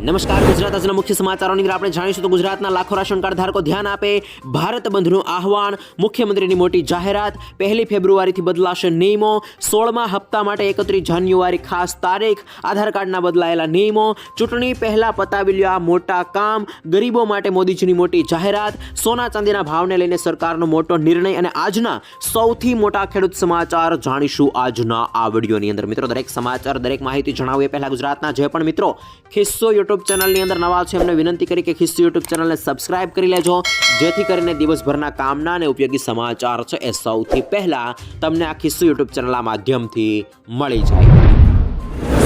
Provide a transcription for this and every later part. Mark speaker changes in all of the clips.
Speaker 1: નમસ્કાર, ગુજરાત આજના મુખ્ય સમાચારોની અંદર આપણે જાણીશું તો ગુજરાતના લાખો રાશન કાર્ડ ધારકો ધ્યાન આપે, ભારત બંધનું આહવાન, મુખ્યમંત્રીની મોટી જાહેરાત, પહેલી ફેબ્રુઆરીથી બદલાશે નિયમો, સોળમા હપ્તા માટે એકત્રીસ જાન્યુઆરી ખાસ તારીખ, આધાર કાર્ડના બદલાયેલા નિયમો, ચૂંટણી પહેલા પતાવેલું આ મોટા કામ, ગરીબો માટે મોદીજીની મોટી જાહેરાત, સોના ચાંદીના ભાવને લઈને સરકારનો મોટો નિર્ણય અને આજના સૌથી મોટા ખેડૂત સમાચાર જાણીશું આજના આ વિડીયોની અંદર. મિત્રો, દરેક સમાચાર, દરેક માહિતી જણાવીએ. પહેલા ગુજરાતના જે પણ મિત્રો, ખિસ્સો યુટ્યુબ ચેનલની અંદર નવા છે એમને વિનંતી કરી કે ખિસ્સુ યુટ્યુબ ચેનલને સબસ્ક્રાઇબ કરી લેજો. જેથી કરીને દિવસભરના કામના અને ઉપયોગી સમાચાર છે એ સૌથી પહેલાં તમને આ ખિસ્સુ યુટ્યુબ ચેનલના માધ્યમથી મળી જાય.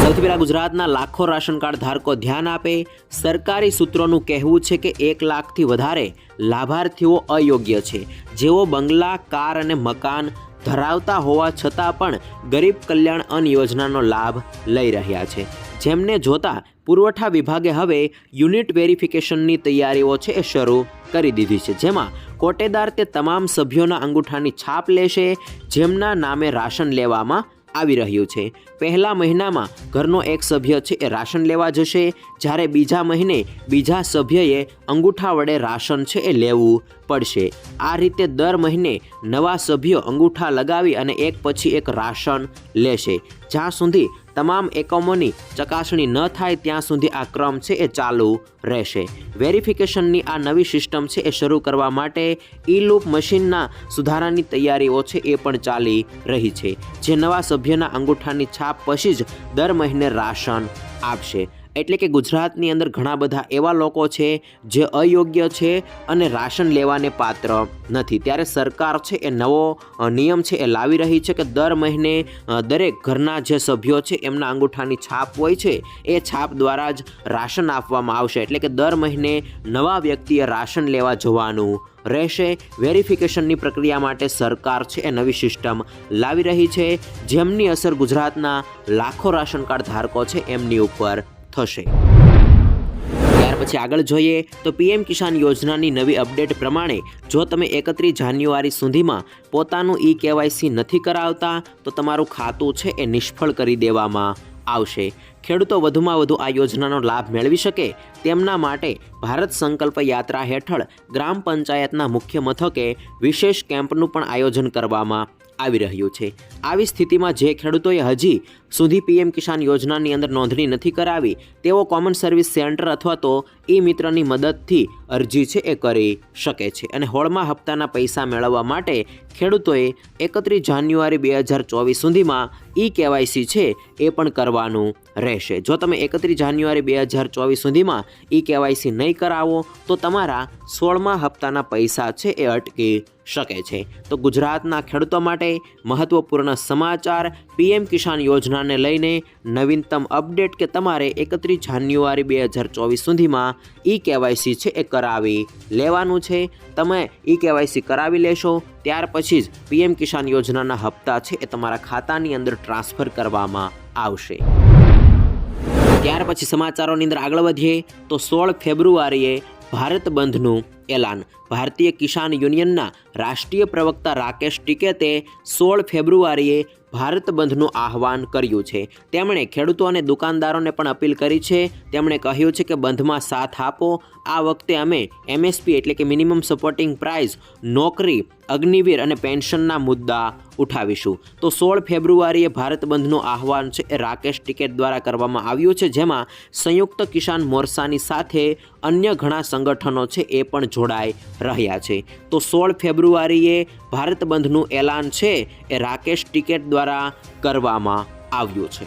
Speaker 1: સૌથી પહેલાં ગુજરાતના લાખો રાશન કાર્ડ ધારકો ધ્યાન આપે. સરકારી સૂત્રોનું કહેવું છે કે એક લાખથી વધારે લાભાર્થીઓ અયોગ્ય છે. જેઓ બંગલા, કાર અને મકાન ધરાવતા હોવા છતાં પણ ગરીબ કલ્યાણ અન્ન યોજનાનો લાભ લઈ રહ્યા છે. જેમને જોતા પુરવઠા વિભાગે હવે યુનિટ વેરિફિકેશનની તૈયારીઓ છે એ શરૂ કરી દીધી છે. જેમાં કોટેદાર તે તમામ સભ્યોના અંગૂઠાની છાપ લેશે, જેમના નામે રાશન લેવામાં આવી રહ્યું છે. પહેલા મહિનામાં ઘરનો એક સભ્ય છે એ રાશન લેવા જશે, જ્યારે બીજા મહિને બીજા સભ્યએ અંગૂઠા વડે રાશન છે એ લેવું પડશે. આ રીતે દર મહિને નવા સભ્યો અંગૂઠા લગાવી અને એક પછી એક રાશન લેશે. જ્યાં સુધી તમામ એકમોની ચકાસણી ન થાય ત્યાં સુધી આ ક્રમ છે એ ચાલુ રહેશે. વેરિફિકેશનની આ નવી સિસ્ટમ છે એ શરૂ કરવા માટે ઈ લૂપ મશીનના સુધારાની તૈયારીઓ છે એ પણ ચાલી રહી છે, જે નવા સભ્યના અંગૂઠાની છાપ પછી જ દર મહિને રાશન આપશે. એટલે કે ગુજરાતની અંદર ઘણા બધા એવા લોકો છે જે અયોગ્ય છે અને રાશન લેવાને પાત્ર નથી. ત્યારે સરકાર છે એ નવો નિયમ છે એ લાવી રહી છે કે દર મહિને દરેક ઘરના જે સભ્યો છે એમના અંગૂઠાની છાપ હોય છે એ છાપ દ્વારા જ રાશન આપવામાં આવશે. એટલે કે દર મહિને નવા વ્યક્તિએ રાશન લેવા જવાનું રહેશે. વેરિફિકેશનની પ્રક્રિયા માટે સરકાર છે એ નવી સિસ્ટમ લાવી રહી છે. જેમની અસર ગુજરાતના લાખો રાશન કાર્ડ ધારકો છે એમની ઉપર થશે. ત્યાર પછી આગળ જોઈએ તો પીએમ કિસાન યોજનાની નવી અપડેટ પ્રમાણે જો તમે એકત્રીસ જાન્યુઆરી સુધીમાં પોતાનું ઈ કેવાયસી નથી કરાવતા, તો તમારું ખાતું છે એ નિષ્ફળ કરી દેવામાં આવશે. ખેડૂતો વધુમાં વધુ આ યોજનાનો લાભ મેળવી શકે તેમના માટે ભારત સંકલ્પ યાત્રા હેઠળ ગ્રામ પંચાયતના મુખ્ય મથકે વિશેષ કેમ્પનું પણ આયોજન કરવામાં આવી રહ્યું છે. આવી સ્થિતિમાં જે ખેડૂતોએ હજી સુધી પીએમ કિસાન યોજનાની અંદર નોંધણી નથી કરાવી, તેઓ કોમન સર્વિસ સેન્ટર અથવા તો ઈ મિત્રની મદદથી અરજી છે એ કરી શકે છે. અને હોળમાં હપ્તાના પૈસા મેળવવા માટે ખેડૂતોએ એકત્રીસ જાન્યુઆરી બે હજાર ચોવીસ સુધીમાં ઈ કેવાયસી છે એ પણ કરવાનું રહેશે. જો તમે એકત્રીસ જાન્યુઆરી બે હજાર ચોવીસ સુધીમાં ઈ કેવાયસી નહીં કરાવો, તો તમારા સોળમા હપ્તાના પૈસા છે એ અટકી શકે છે. તો ગુજરાતના ખેડૂતો માટે મહત્વપૂર્ણ સમાચાર, પીએમ કિસાન યોજનાને લઈને નવીનતમ અપડેટ કે તમારે એકત્રીસ જાન્યુઆરી બે હજાર ચોવીસ સુધીમાં ઈ કેવાયસી છે એ કરાવી લેવાનું છે. તમે ઈ કેવાયસી કરાવી લેશો, ત્યાર પછી જ પીએમ કિસાન યોજનાના હપ્તા છે એ તમારા ખાતાની અંદર ટ્રાન્સફર કરવામાં આવશે. ત્યાર પછી સમાચારોની અંદર આગળ વધીએ, તો સોળ ફેબ્રુઆરીએ ભારત બંધનું એલાન. ભારતીય કિસાન યુનિયનના રાષ્ટ્રીય પ્રવક્તા રાકેશ ટિકેતે સોળ ફેબ્રુઆરીએ ભારત બંધનું આહવાન કર્યું છે. તેમણે ખેડૂતો અને દુકાનદારોને પણ અપીલ કરી છે. તેમણે કહ્યું છે કે બંધમાં સાથ આપો. આ વખતે અમે એમએસપી એટલે કે મિનિમમ સપોર્ટિંગ પ્રાઇસ નોકરી અગ્નિવીર અને પેન્શનના મુદ્દા ઉઠાવીશું. તો સોળ ફેબ્રુઆરીએ ભારત બંધનું આહવાન છે એ રાકેશ ટિકેટ દ્વારા કરવામાં આવ્યું છે, જેમાં સંયુક્ત કિસાન મોરસાની સાથે અન્ય ઘણા સંગઠનો છે એ પણ જોડાઈ રહ્યા છે. તો સોળ ફેબ્રુઆરીએ ભારત બંધનું એલાન છે એ રાકેશ ટિકેટ દ્વારા કરવામાં આવ્યું છે.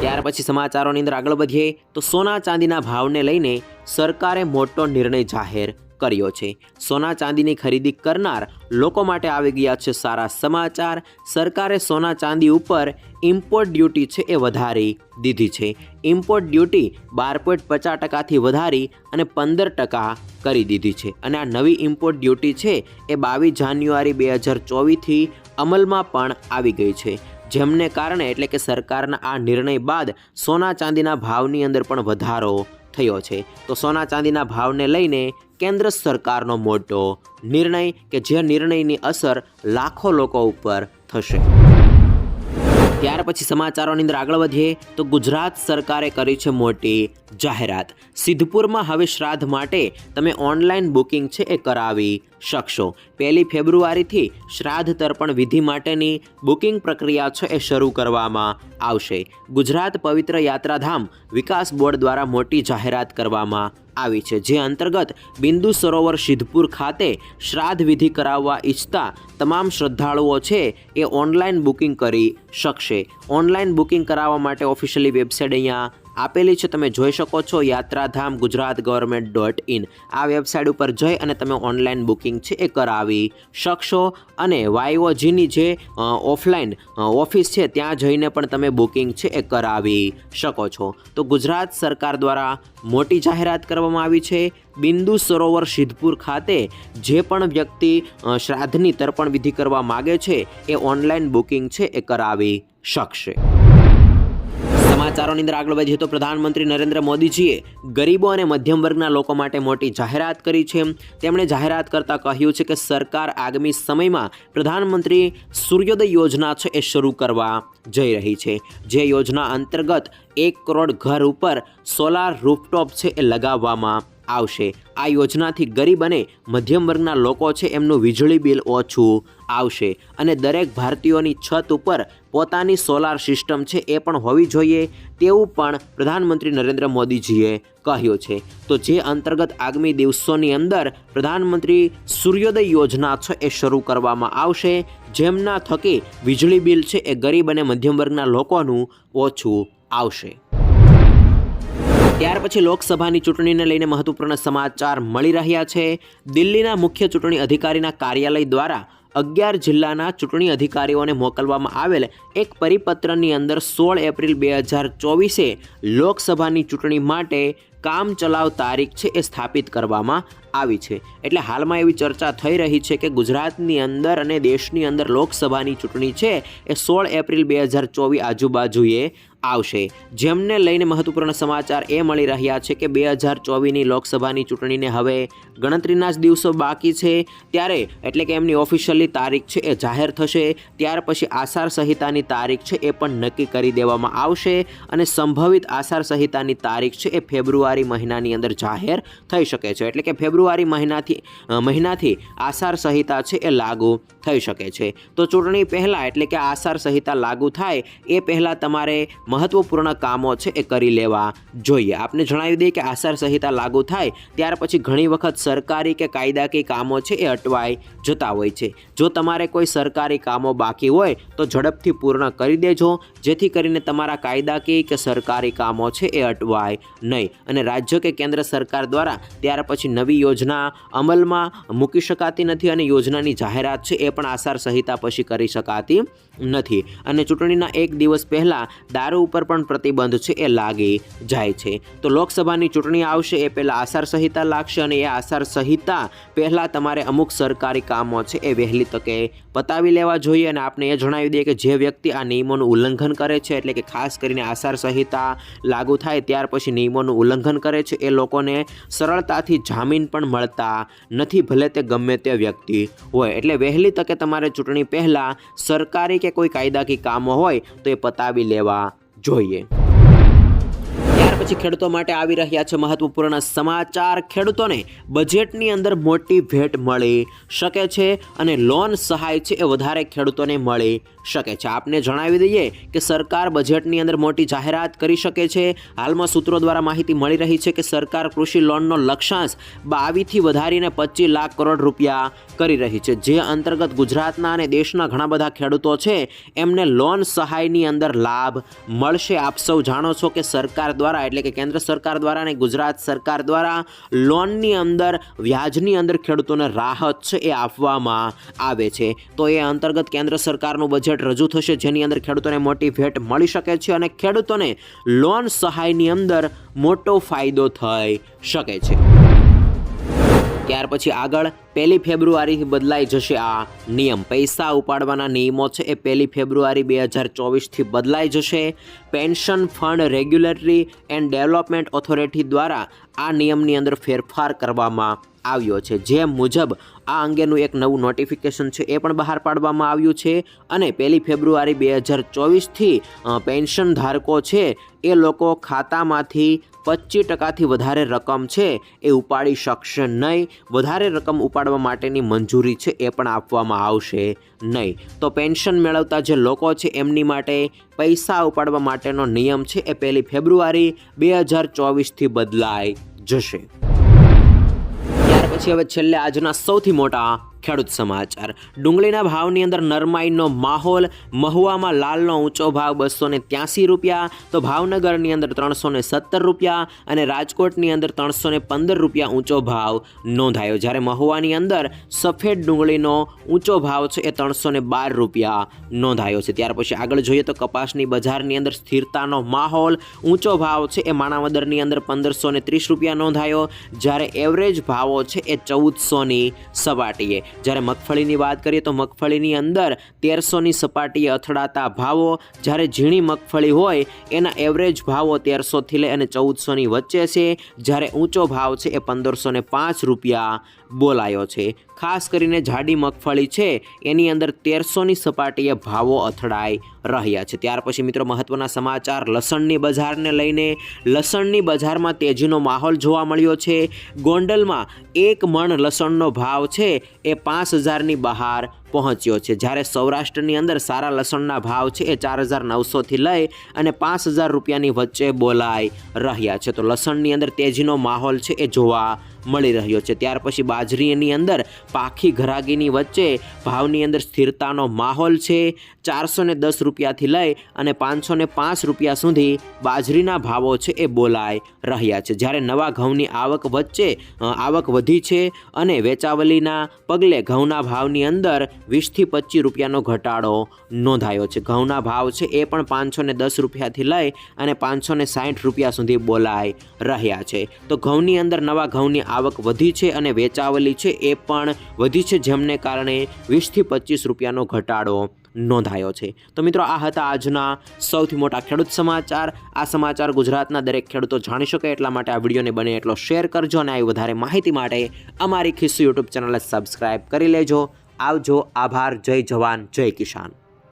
Speaker 1: ત્યાર પછી સમાચારોની અંદર આગળ વધીએ. તો સોના ચાંદીના ભાવને લઈને સરકારે મોટો નિર્ણય જાહેર કર્યો છે. સોના ચાંદીની ખરીદી કરનાર લોકો માટે આવી ગયા છે સારા સમાચાર. સરકારે સોના ચાંદી ઉપર ઇમ્પોર્ટ ડ્યુટી છે એ વધારી દીધી છે. ઇમ્પોર્ટ ડ્યુટી બાર પોઈન્ટ પચાસ ટકાથી વધારી અને પંદર ટકા કરી દીધી છે. અને આ નવી ઇમ્પોર્ટ ડ્યુટી છે એ બાવીસ જાન્યુઆરી બે હજાર ચોવીસથી અમલમાં પણ આવી ગઈ છે. જેમને કારણે એટલે કે સરકારના આ નિર્ણય બાદ સોના ચાંદીના ભાવની અંદર પણ વધારો થયો છે. તો સોના ચાંદીના ભાવને લઈને કેન્દ્ર સરકારનો મોટો નિર્ણય કે જે નિર્ણયની અસર લાખો લોકો ઉપર થશે. ત્યાર પછી સમાચારોની અંદર આગળ વધીએ તો ગુજરાત સરકારે કરી છે મોટી જાહેરાત. સિદ્ધપુરમાં હવે શ્રાદ્ધ માટે તમે ઓનલાઈન બુકિંગ છે એ કરાવી શકશો. પહેલી ફેબ્રુઆરીથી શ્રાદ્ધ તર્પણ વિધિ માટેની બુકિંગ પ્રક્રિયા છે એ શરૂ કરવામાં આવશે. ગુજરાત પવિત્ર યાત્રાધામ વિકાસ બોર્ડ દ્વારા મોટી જાહેરાત કરવામાં આવી છે, જે અંતર્ગત બિંદુ સરોવર સિદ્ધપુર ખાતે શ્રાદ્ધ વિધિ કરાવવા ઈચ્છતા તમામ શ્રદ્ધાળુઓ છે એ ઓનલાઈન બુકિંગ કરી શકશે. ઓનલાઈન બુકિંગ કરાવવા માટે ઓફિશિયલી વેબસાઇટ અહીંયા આપેલી છે, તમે જોઈ શકો છો, યાત્રાધામ ગુજરાત ગવર્મેન્ટ ડોટ ઇન આ વેબસાઇટ ઉપર જઈ અને તમે ઓનલાઈન બુકિંગ છે, એ કરાવી શકશો. અને વાયઓજીની જે ઓફલાઈન ઓફિસ છે, ત્યાં જઈને પણ તમે બુકિંગ છે, એ કરાવી શકો છો. તો ગુજરાત સરકાર દ્વારા મોટી જાહેરાત કરવામાં આવી છે. બિંદુ સરોવર સિદ્ધપુર ખાતે જે પણ વ્યક્તિ શ્રાદ્ધની તર્પણ વિધિ કરવા માગે છે, એ ઓનલાઈન બુકિંગ છે, એ કરાવી શકશે. સમાચારોની અંદર આગળ વધીએ તો પ્રધાનમંત્રી નરેન્દ્ર મોદીજીએ ગરીબો અને મધ્યમ વર્ગના લોકો માટે મોટી જાહેરાત કરી છે. તેમણે જાહેરાત કરતાં કહ્યું છે કે સરકાર આગામી સમયમાં પ્રધાનમંત્રી સૂર્યોદય યોજના છે એ શરૂ કરવા જઈ રહી છે. જે યોજના અંતર્ગત એક કરોડ ઘર ઉપર સોલાર રૂફટોપ છે એ લગાવવામાં આવશે. આ યોજનાથી ગરીબ અને મધ્યમ વર્ગના લોકો છે એમનું વીજળી બિલ ઓછું આવશે અને દરેક ભારતીયોની છત ઉપર પોતાની સોલાર સિસ્ટમ છે એ પણ હોવી જોઈએ તેવું પણ પ્રધાનમંત્રી નરેન્દ્ર મોદીજીએ કહ્યું છે. તો જે અંતર્ગત આગામી દિવસોની અંદર પ્રધાનમંત્રી સૂર્યોદય યોજના છે એ શરૂ કરવામાં આવશે, જેમના થકી વીજળી બિલ છે એ ગરીબ અને મધ્યમ વર્ગના લોકોનું ઓછું આવશે. ત્યાર પછી લોકસભાની ચૂંટણીને લઈને મહત્વપૂર્ણ સમાચાર મળી રહ્યા છે. દિલ્હીના મુખ્ય ચૂંટણી અધિકારીના કાર્યાલય દ્વારા અગિયાર જિલ્લાના ચૂંટણી અધિકારીઓને મોકલવામાં આવેલ એક પરિપત્રની અંદર સોળ એપ્રિલ બે હજાર ચોવીસે લોકસભાની ચૂંટણી માટે કામ ચલાવ તારીખ છે એ સ્થાપિત કરવામાં આવી છે. એટલે હાલમાં એવી ચર્ચા થઈ રહી છે કે ગુજરાતની અંદર અને દેશની અંદર લોકસભાની ચૂંટણી છે એ સોળ એપ્રિલ બે હજાર ચોવીસ આજુબાજુએ આવશે. જેમને લઈને મહત્વપૂર્ણ સમાચાર એ મળી રહ્યા છે કે બે હજાર ચોવીસની લોકસભાની ચૂંટણીને હવે ગણતરીના જ દિવસો બાકી છે. ત્યારે એટલે કે એમની ઓફિશિયલી તારીખ છે એ જાહેર થશે. ત્યાર પછી આસાર સંહિતાની તારીખ છે એ પણ નક્કી કરી દેવામાં આવશે અને સંભવિત આસાર સંહિતાની તારીખ છે એ ફેબ્રુઆરી મહિનાની અંદર જાહેર થઈ શકે છે. એટલે કે ફેબ્રુઆરી મહિનાથી મહિનાથી આસાર સંહિતા છે એ લાગુ થઈ શકે છે. તો ચૂંટણી પહેલાં એટલે કે આચાર સંહિતા લાગુ થાય, એ પહેલાં તમારે મહત્વપૂર્ણ કામો છે એ કરી લેવા જોઈએ. આપને જણાવી દઈએ કે આચાર સંહિતા લાગુ થાય, ત્યાર પછી ઘણી વખત સરકારી કે કાયદાકીય કામો છે એ અટવાઈ જતા હોય છે. જો તમારે કોઈ સરકારી કામો બાકી હોય, તો ઝડપથી પૂર્ણ કરી દેજો. જેથી કરીને તમારા કાયદાકીય કે સરકારી કામો છે એ અટવાય નહીં. અને રાજ્ય કે કેન્દ્ર સરકાર દ્વારા ત્યાર પછી નવી યોજના અમલમાં મૂકી શકાતી નથી અને યોજનાની જાહેરાત છે એ પણ આસાર સંહિતા પછી કરી શકાતી નથી. અને ચૂંટણીના એક દિવસ પહેલાં દારૂ ઉપર પણ પ્રતિબંધ છે એ લાગી જાય છે. તો લોકસભાની ચૂંટણી આવશે એ પહેલાં આસાર સંહિતા લાગશે અને એ આસાર સંહિતા પહેલાં તમારે અમુક સરકારી કામો છે એ વહેલી તકે પતાવી લેવા જોઈએ અને આપણે એ જણાવી દઈએ કે જે વ્યક્તિ આ નિયમોનું ઉલ્લંઘન કરે છે એટલે કે ખાસ કરીને આસાર સંહિતા લાગુ થાય ત્યાર પછી નિયમોનું ઉલ્લંઘન કરે છે, એ લોકોને સરળતાથી જામીન પણ મળતા નથી, ભલે તે ગમે તે વ્યક્તિ હોય. એટલે વહેલી તકે તમારે ચૂંટણી પહેલાં સરકારી કે કોઈ કાયદાકીય કામો હોય તો એ પતાવી લેવા જોઈએ. પછી ખેડૂતો માટે આવી રહ્યા છે મહત્વપૂર્ણ સમાચાર. ખેડૂતોને બજેટની અંદર મોટી ભેટ મળી શકે છે અને લોન સહાય છે એ વધારે ખેડૂતોને મળી શકે છે. આપને જણાવી દઈએ કે સરકાર બજેટની અંદર મોટી જાહેરાત કરી શકે છે. હાલમાં સૂત્રો દ્વારા માહિતી મળી રહી છે કે સરકાર કૃષિ લોનનો લક્ષ્યાંશ બાવીથી વધારીને પચીસ લાખ કરોડ રૂપિયા કરી રહી છે. જે અંતર્ગત ગુજરાતના અને દેશના ઘણા બધા ખેડૂતો છે, એમને લોન સહાયની અંદર લાભ મળશે. આપ સૌ જાણો છો કે સરકાર દ્વારા એટલે કે કેન્દ્ર સરકાર દ્વારા અને ગુજરાત સરકાર દ્વારા લોનની અંદર, વ્યાજની અંદર ખેડૂતોને રાહત છે એ આપવામાં આવે છે. તો એ અંતર્ગત કેન્દ્ર સરકારનું બજેટ રજૂ થશે, જેની અંદર ખેડૂતોને મોટી ભેટ મળી શકે છે અને ખેડૂતોને લોન સહાયની અંદર મોટો ફાયદો થઈ શકે છે. ત્યાર પછી આગળ પહેલી ફેબ્રુઆરીથી બદલાઈ જશે આ નિયમ. પૈસા ઉપાડવાના નિયમો છે એ પહેલી ફેબ્રુઆરી બે હજાર ચોવીસથી બદલાઈ જશે. Pension fund regulatory and development authority દ્વારા આ નિયમની અંદર ફેરફાર કરવામાં આવ્યો છે. જે મુજબ આ અંગેનું એક નવું નોટિફિકેશન છે એ પણ બહાર પાડવામાં આવ્યું છે અને પહેલી ફેબ્રુઆરી બે હજાર ચોવીસથી પેન્શન ધારકો છે એ લોકો ખાતામાંથી પચીસ ટકાથી વધારે રકમ છે, એ ઉપાડી શકશે નહીં. વધારે રકમ ઉપાડવા માટેની મંજૂરી છે, એ પણ આપવામાં આવશે નહીં. તો પેન્શન મેળવતા જે લોકો છે, એમની માટે પૈસા ઉપાડવા માટેનો નિયમ છે, એ પહેલી ફેબ્રુઆરી બે હજાર ચોવીસથી બદલાઈ જશે. ત્યાર પછી હવે છેલ્લે આજના સૌથી મોટા ખેડૂત સમાચાર. ડુંગળીના ભાવની અંદર નરમાઈનો માહોલ, મહુવામાં લાલનો ઊંચો ભાવ બસો ને ત્યાસી રૂપિયા, તો ભાવનગરની અંદર ત્રણસો ને સત્તર રૂપિયા અને રાજકોટની અંદર ત્રણસો ને પંદર રૂપિયા ઊંચો ભાવ નોંધાયો. જ્યારે મહુવાની અંદર સફેદ ડુંગળીનો ઊંચો ભાવ છે એ ત્રણસો ને બાર રૂપિયા નોંધાયો છે. ત્યાર પછી આગળ જોઈએ તો કપાસની બજારની અંદર સ્થિરતાનો માહોલ, ઊંચો ભાવ છે એ માણાવદરની અંદર પંદરસો ત્રીસ રૂપિયા નોંધાયો. જ્યારે એવરેજ ભાવો છે એ ચૌદસોની સપાટીએ. જ્યારે મગફળીની વાત કરીએ તો મગફળીની અંદર તેરસોની સપાટીએ અથડાતા ભાવો, જ્યારે ઝીણી મગફળી હોય, એના એવરેજ ભાવો તેરસોથી લઈ અને ચૌદસોની વચ્ચે છે. જ્યારે ઊંચો ભાવ છે એ પંદરસો ને પાંચ રૂપિયા બોલાયો છે. ખાસ કરીને જાડી મગફળી છે, એની અંદર તેરસોની સપાટીએ ભાવો અથડાઈ રહ્યા છે. ત્યાર પછી મિત્રો મહત્વના સમાચાર, લસણની બજારને લઈને લસણની બજારમાં તેજીનો માહોલ જોવા મળ્યો છે. ગોંડલમાં એક મણ લસણનો ભાવ છે, એ પાંચ હજારની બહાર પહોંચ્યો છે. જ્યારે સૌરાષ્ટ્રની અંદર સારા લસણના ભાવ છે, એ ચાર હજાર નવસોથી લઈ અને પાંચ હજાર રૂપિયાની વચ્ચે બોલાઈ રહ્યા છે. તો લસણની અંદર તેજીનો માહોલ છે, એ જોવા મળી રહ્યો છે. ત્યાર પછી બાજરીની અંદર પાખી ઘરાગીની વચ્ચે ભાવની અંદર સ્થિરતાનો માહોલ છે. ચારસો ને દસ રૂપિયાથી લઈ અને પાંચસો ને પાંચ રૂપિયા સુધી બાજરીના ભાવો છે એ બોલાઈ રહ્યા છે. જ્યારે નવા ઘઉંની આવક વચ્ચે આવક વધી છે અને વેચાવલીના પગલે ઘઉંના ભાવની અંદર વીસથી પચીસ રૂપિયાનો ઘટાડો નોંધાયો છે. ઘઉંના ભાવ છે એ પણ પાંચસો ને દસ રૂપિયાથી લઈ અને પાંચસો ને સાઠ રૂપિયા સુધી બોલાઈ રહ્યા છે. તો ઘઉંની અંદર નવા ઘઉંની આવક વધી છે અને વેચાવલી છે એ પણ વધી છે, જેમને કારણે વીસથી પચીસ રૂપિયાનો ઘટાડો નોંધાયો છે. તો મિત્રો, આ હતા આજના સૌથી મોટા ખેડૂત સમાચાર. આ સમાચાર ગુજરાતના દરેક ખેડૂતો જાણી શકે, એટલા માટે આ વિડીયોને બને એટલો શેર કરજો અને આવી વધારે માહિતી માટે અમારી ખિસ્સુ યુટ્યુબ ચેનલને સબસ્ક્રાઈબ કરી લેજો. આવજો, આભાર, જય જવાન, જય કિસાન.